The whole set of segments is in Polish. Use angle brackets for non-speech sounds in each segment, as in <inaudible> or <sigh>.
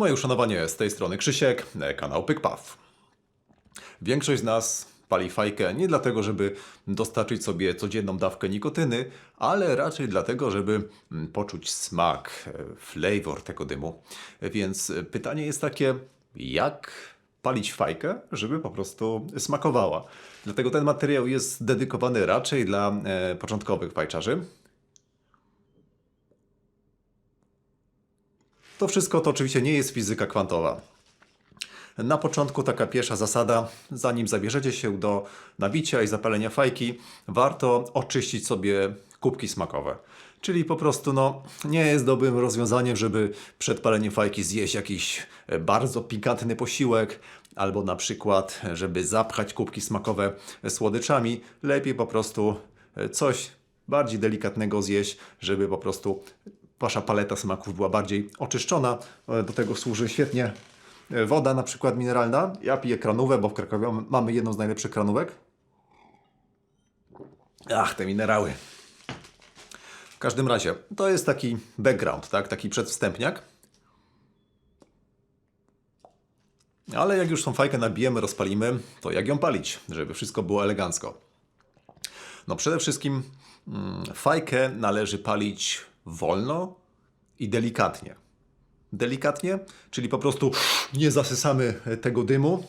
Moje uszanowanie z tej strony Krzysiek, kanał PykPaw. Większość z nas pali fajkę nie dlatego, żeby dostarczyć sobie codzienną dawkę nikotyny, ale raczej dlatego, żeby mm, poczuć smak, e, flavor tego dymu. Więc pytanie jest takie, jak palić fajkę, żeby po prostu smakowała. Dlatego ten materiał jest dedykowany raczej dla e, początkowych fajczarzy. To wszystko to oczywiście nie jest fizyka kwantowa. Na początku taka pierwsza zasada, zanim zabierzecie się do nabicia i zapalenia fajki, warto oczyścić sobie kubki smakowe. Czyli po prostu no, nie jest dobrym rozwiązaniem, żeby przed paleniem fajki zjeść jakiś e, bardzo pikantny posiłek, albo na przykład, żeby zapchać kubki smakowe słodyczami. Lepiej po prostu e, coś bardziej delikatnego zjeść, żeby po prostu wasza paleta smaków była bardziej oczyszczona. E, Do tego służy świetnie e, woda, na przykład mineralna. Ja piję kranówę, bo w Krakowie mamy jedną z najlepszych kranówek. Ach, te minerały. W każdym razie, to jest taki background, tak? taki przedwstępniak. Ale jak już tą fajkę nabijemy, rozpalimy, to jak ją palić, żeby wszystko było elegancko? No przede wszystkim mm, fajkę należy palić wolno i delikatnie. Delikatnie, czyli po prostu nie zasysamy tego dymu,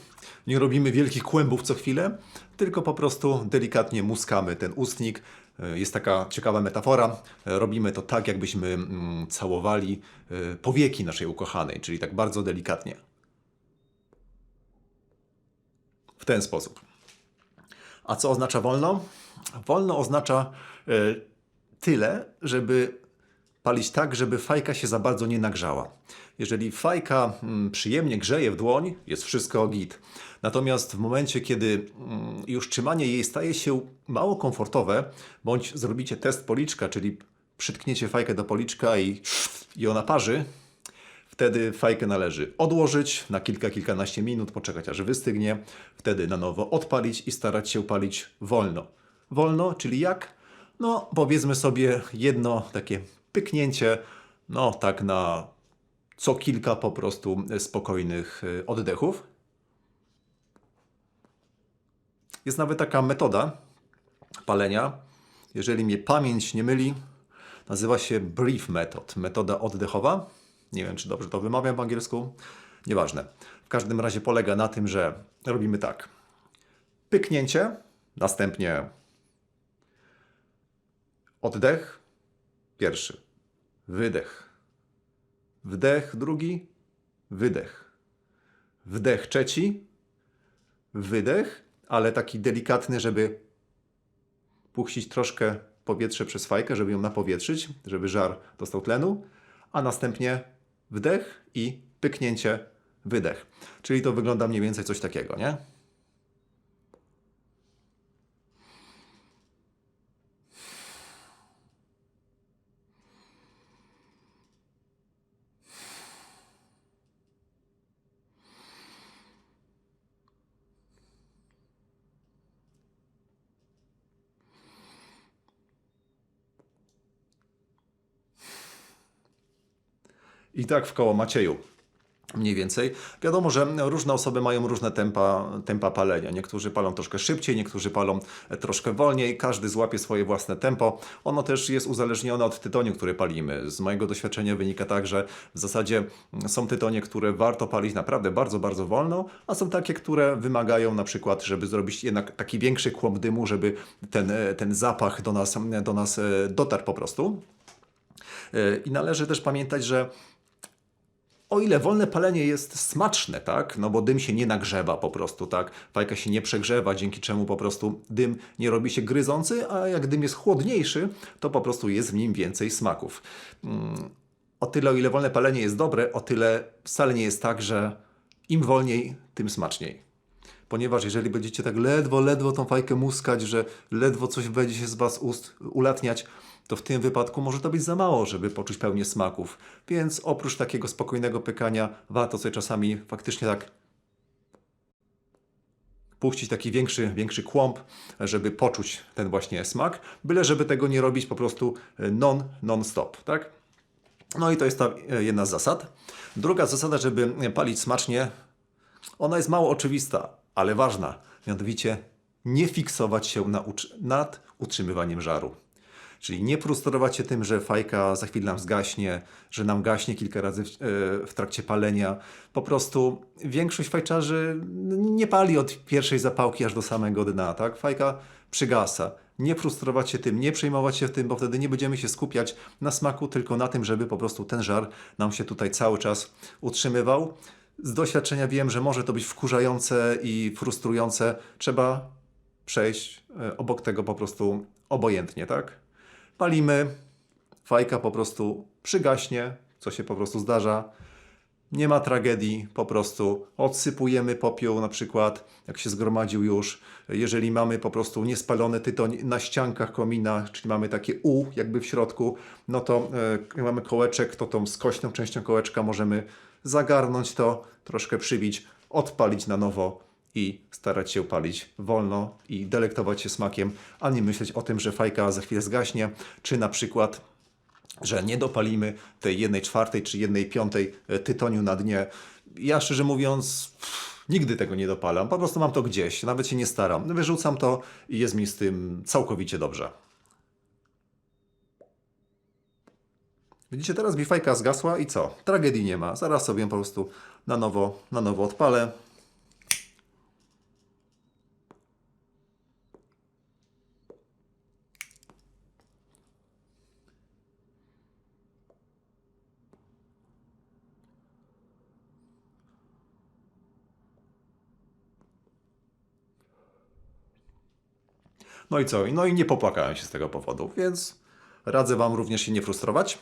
nie robimy wielkich kłębów co chwilę, tylko po prostu delikatnie muskamy ten ustnik. Jest taka ciekawa metafora. Robimy to tak, jakbyśmy mm, całowali y, powieki naszej ukochanej, czyli tak bardzo delikatnie. W ten sposób. A co oznacza wolno? Wolno oznacza e, tyle, żeby palić tak, żeby fajka się za bardzo nie nagrzała. Jeżeli fajka mm, przyjemnie grzeje w dłoń, jest wszystko git. Natomiast w momencie, kiedy mm, już trzymanie jej staje się mało komfortowe, bądź zrobicie test policzka, czyli przytkniecie fajkę do policzka i, i ona parzy, Wtedy fajkę należy odłożyć na kilka, kilkanaście minut, poczekać aż wystygnie, wtedy na nowo odpalić i starać się palić wolno. Wolno, czyli jak? No, powiedzmy sobie jedno takie pyknięcie, no tak na co kilka po prostu spokojnych y, oddechów. Jest nawet taka metoda palenia, jeżeli mnie pamięć nie myli, nazywa się brief method, metoda oddechowa. Nie wiem, czy dobrze to wymawiam po angielsku. Nieważne. W każdym razie polega na tym, że robimy tak. Pyknięcie, następnie oddech, pierwszy, wydech, wdech. Drugi, wydech, wdech trzeci, wydech, ale taki delikatny, żeby puścić troszkę powietrze przez fajkę, żeby ją napowietrzyć, żeby żar dostał tlenu, a następnie wdech i pyknięcie, wydech. Czyli to wygląda mniej więcej coś takiego, nie? I tak w koło Macieju. Mniej więcej. Wiadomo, że różne osoby mają różne tempa, tempa palenia. Niektórzy palą troszkę szybciej, niektórzy palą troszkę wolniej. Każdy złapie swoje własne tempo. Ono też jest uzależnione od tytoniu, który palimy. Z mojego doświadczenia wynika tak, że w zasadzie są tytonie, które warto palić naprawdę bardzo, bardzo wolno, a są takie, które wymagają na przykład, żeby zrobić jednak taki większy kłąb dymu, żeby ten, ten zapach do nas, do nas e, dotarł po prostu. E, I należy też pamiętać, że o ile wolne palenie jest smaczne, tak, no bo dym się nie nagrzewa po prostu, tak, fajka się nie przegrzewa, dzięki czemu po prostu dym nie robi się gryzący, a jak dym jest chłodniejszy, to po prostu jest w nim więcej smaków. Mm, O tyle, o ile wolne palenie jest dobre, o tyle wcale nie jest tak, że im wolniej, tym smaczniej. Ponieważ jeżeli będziecie tak ledwo, ledwo tą fajkę muskać, że ledwo coś będzie się z Was ust ulatniać, to w tym wypadku może to być za mało, żeby poczuć pełnię smaków. Więc oprócz takiego spokojnego pykania, warto sobie czasami faktycznie tak puścić taki większy, większy kłąb, żeby poczuć ten właśnie smak, byle żeby tego nie robić po prostu non, non-stop, tak? No i to jest ta e, jedna z zasad. Druga zasada, żeby palić smacznie, ona jest mało oczywista, ale ważna. Mianowicie nie fiksować się na nad utrzymywaniem żaru. Czyli nie frustrować się tym, że fajka za chwilę nam zgaśnie, że nam gaśnie kilka razy w, e, w trakcie palenia. Po prostu większość fajczarzy nie pali od pierwszej zapałki aż do samego dna, tak? Fajka przygasa. Nie frustrować się tym, nie przejmować się tym, bo wtedy nie będziemy się skupiać na smaku, tylko na tym, żeby po prostu ten żar nam się tutaj cały czas utrzymywał. Z doświadczenia wiem, że może to być wkurzające i frustrujące. Trzeba przejść e, obok tego po prostu obojętnie, tak? Palimy, fajka po prostu przygaśnie, co się po prostu zdarza. Nie ma tragedii, po prostu odsypujemy popiół na przykład, jak się zgromadził już. Jeżeli mamy po prostu niespalony tytoń na ściankach komina, czyli mamy takie U jakby w środku, no to e, mamy kołeczek, to tą skośną częścią kołeczka możemy zagarnąć to, troszkę przybić, odpalić na nowo i starać się palić wolno i delektować się smakiem, a nie myśleć o tym, że fajka za chwilę zgaśnie, czy na przykład że nie dopalimy tej jednej czwartej czy jednej piątej e, tytoniu na dnie. Ja szczerze mówiąc, nigdy tego nie dopalam. Po prostu mam to gdzieś, nawet się nie staram. Wyrzucam to i jest mi z tym całkowicie dobrze. Widzicie, teraz mi fajka zgasła i co? Tragedii nie ma. Zaraz sobie po prostu na nowo, na nowo odpalę. No i co? No i nie popłakałem się z tego powodu, więc radzę Wam również się nie frustrować.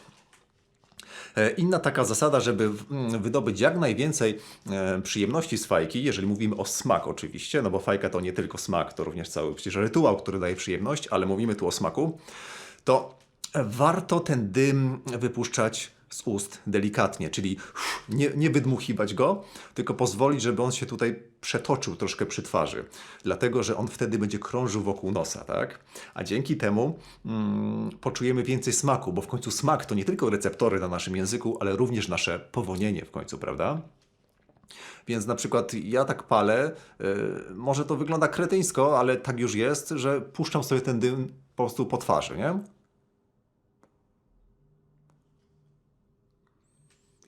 E, Inna taka zasada, żeby mm, wydobyć jak najwięcej e, przyjemności z fajki, jeżeli mówimy o smak oczywiście, no bo fajka to nie tylko smak, to również cały przecież rytuał, który daje przyjemność, ale mówimy tu o smaku, to warto ten dym wypuszczać z ust delikatnie, czyli nie, nie wydmuchiwać go, tylko pozwolić, żeby on się tutaj przetoczył troszkę przy twarzy, dlatego że on wtedy będzie krążył wokół nosa, tak? A dzięki temu mm, poczujemy więcej smaku, bo w końcu smak to nie tylko receptory na naszym języku, ale również nasze powonienie w końcu, prawda? Więc na przykład ja tak palę, yy, może to wygląda kretyńsko, ale tak już jest, że puszczam sobie ten dym po prostu po twarzy, nie?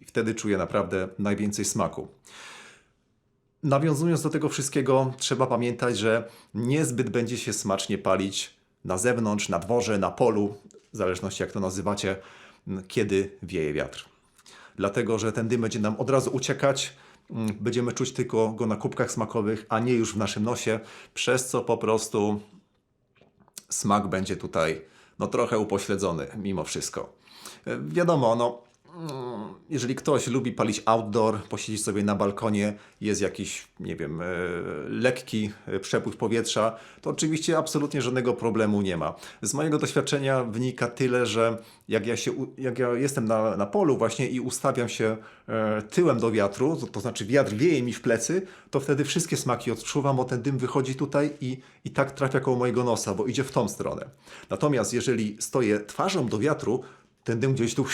I wtedy czuję naprawdę najwięcej smaku. Nawiązując do tego wszystkiego, trzeba pamiętać, że niezbyt będzie się smacznie palić na zewnątrz, na dworze, na polu, w zależności jak to nazywacie, kiedy wieje wiatr. Dlatego, że ten dym będzie nam od razu uciekać, będziemy czuć tylko go na kubkach smakowych, a nie już w naszym nosie, przez co po prostu smak będzie tutaj no, trochę upośledzony mimo wszystko. Wiadomo, no, jeżeli ktoś lubi palić outdoor, posiedzieć sobie na balkonie, jest jakiś, nie wiem, e, lekki e, przepływ powietrza, to oczywiście absolutnie żadnego problemu nie ma. Z mojego doświadczenia wynika tyle, że jak ja, się, jak ja jestem na, na polu właśnie i ustawiam się e, tyłem do wiatru, to, to znaczy wiatr wieje mi w plecy, to wtedy wszystkie smaki odczuwam, bo ten dym wychodzi tutaj i, i tak trafia koło mojego nosa, bo idzie w tą stronę. Natomiast jeżeli stoję twarzą do wiatru, ten dym gdzieś tu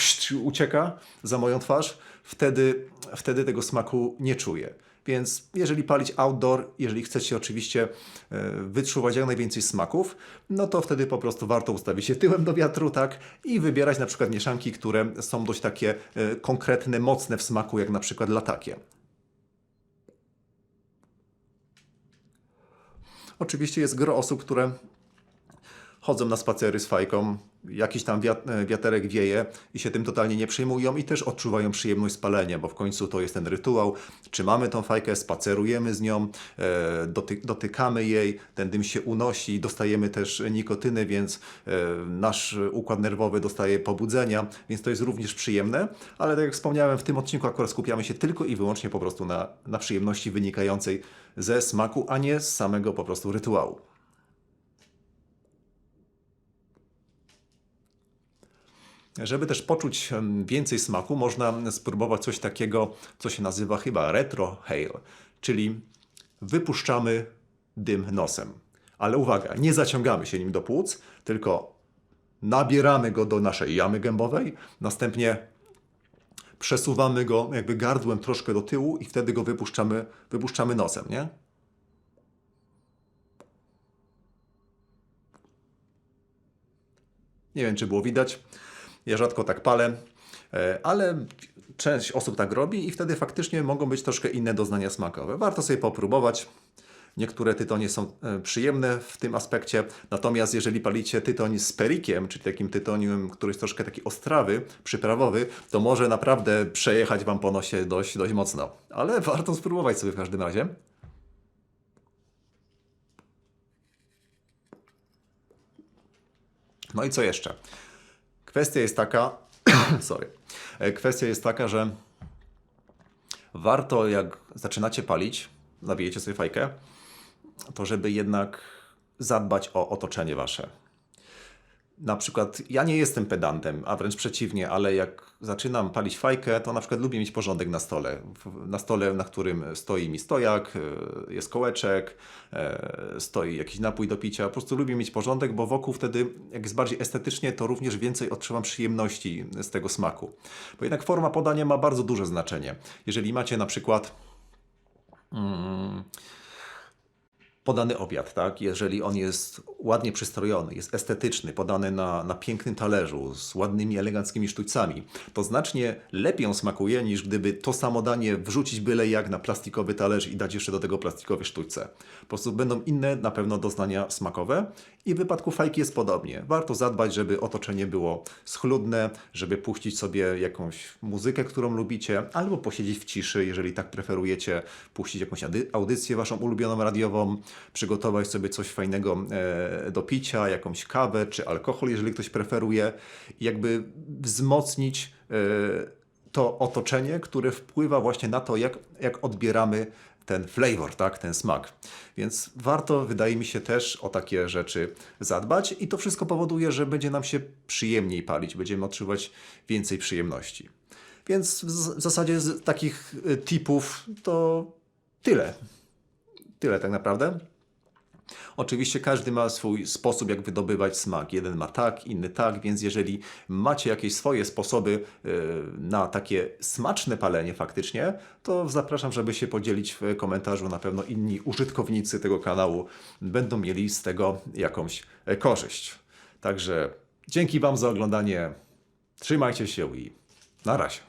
ucieka za moją twarz, wtedy, wtedy tego smaku nie czuję. Więc jeżeli palić outdoor, jeżeli chcecie oczywiście e, wyczuwać jak najwięcej smaków, no to wtedy po prostu warto ustawić się tyłem do wiatru, tak? I wybierać na przykład mieszanki, które są dość takie e, konkretne, mocne w smaku, jak na przykład latakie. Oczywiście jest gro osób, które chodzą na spacery z fajką, jakiś tam e, wiaterek wieje i się tym totalnie nie przejmują i też odczuwają przyjemność spalenia, bo w końcu to jest ten rytuał. Trzymamy tą fajkę, spacerujemy z nią, e, doty- dotykamy jej, ten dym się unosi, dostajemy też nikotynę, więc e, nasz układ nerwowy dostaje pobudzenia, więc to jest również przyjemne, ale tak jak wspomniałem, w tym odcinku akurat skupiamy się tylko i wyłącznie po prostu na, na przyjemności wynikającej ze smaku, a nie z samego po prostu rytuału. Żeby też poczuć więcej smaku, można spróbować coś takiego, co się nazywa chyba retrohale, czyli wypuszczamy dym nosem. Ale uwaga, nie zaciągamy się nim do płuc, tylko nabieramy go do naszej jamy gębowej, następnie przesuwamy go jakby gardłem troszkę do tyłu i wtedy go wypuszczamy, wypuszczamy nosem, nie? Nie wiem, czy było widać. Ja rzadko tak palę, e, ale część osób tak robi i wtedy faktycznie mogą być troszkę inne doznania smakowe. Warto sobie popróbować. Niektóre tytonie są e, przyjemne w tym aspekcie, natomiast jeżeli palicie tytoń z perikiem, czyli takim tytonium, który jest troszkę taki ostrawy, przyprawowy, to może naprawdę przejechać Wam po nosie dość, dość mocno. Ale <laughs> warto spróbować sobie w każdym razie. No i co jeszcze? Kwestia jest taka, <coughs> sorry, E, kwestia jest taka, że warto jak zaczynacie palić, nawijecie sobie fajkę, to żeby jednak zadbać o otoczenie wasze. Na przykład ja nie jestem pedantem, a wręcz przeciwnie, ale jak zaczynam palić fajkę, to na przykład lubię mieć porządek na stole. Na stole, na którym stoi mi stojak, y, jest kołeczek, e, stoi jakiś napój do picia. Po prostu lubię mieć porządek, bo wokół wtedy, jak jest bardziej estetycznie, to również więcej odczuwam przyjemności z tego smaku. Bo jednak forma podania ma bardzo duże znaczenie. Jeżeli macie na przykład podany obiad, tak? Jeżeli on jest ładnie przystrojony, jest estetyczny, podany na, na pięknym talerzu z ładnymi, eleganckimi sztućcami, to znacznie lepiej on smakuje niż gdyby to samo danie wrzucić byle jak na plastikowy talerz i dać jeszcze do tego plastikowe sztućce. Po prostu będą inne na pewno doznania smakowe i w wypadku fajki jest podobnie. Warto zadbać, żeby otoczenie było schludne, żeby puścić sobie jakąś muzykę, którą lubicie, albo posiedzieć w ciszy, jeżeli tak preferujecie, puścić jakąś audycję waszą ulubioną radiową, przygotować sobie coś fajnego e, do picia, jakąś kawę czy alkohol, jeżeli ktoś preferuje, i jakby wzmocnić e, to otoczenie, które wpływa właśnie na to, jak, jak odbieramy ten flavor, tak, ten smak. Więc warto, wydaje mi się, też o takie rzeczy zadbać i to wszystko powoduje, że będzie nam się przyjemniej palić, będziemy odczuwać więcej przyjemności. Więc w zasadzie z takich y, tipów to tyle. Tyle tak naprawdę. Oczywiście każdy ma swój sposób, jak wydobywać smak. Jeden ma tak, inny tak, więc jeżeli macie jakieś swoje sposoby y, na takie smaczne palenie faktycznie, to zapraszam, żeby się podzielić w komentarzu. Na pewno inni użytkownicy tego kanału będą mieli z tego jakąś e, korzyść. Także dzięki Wam za oglądanie. Trzymajcie się i na razie.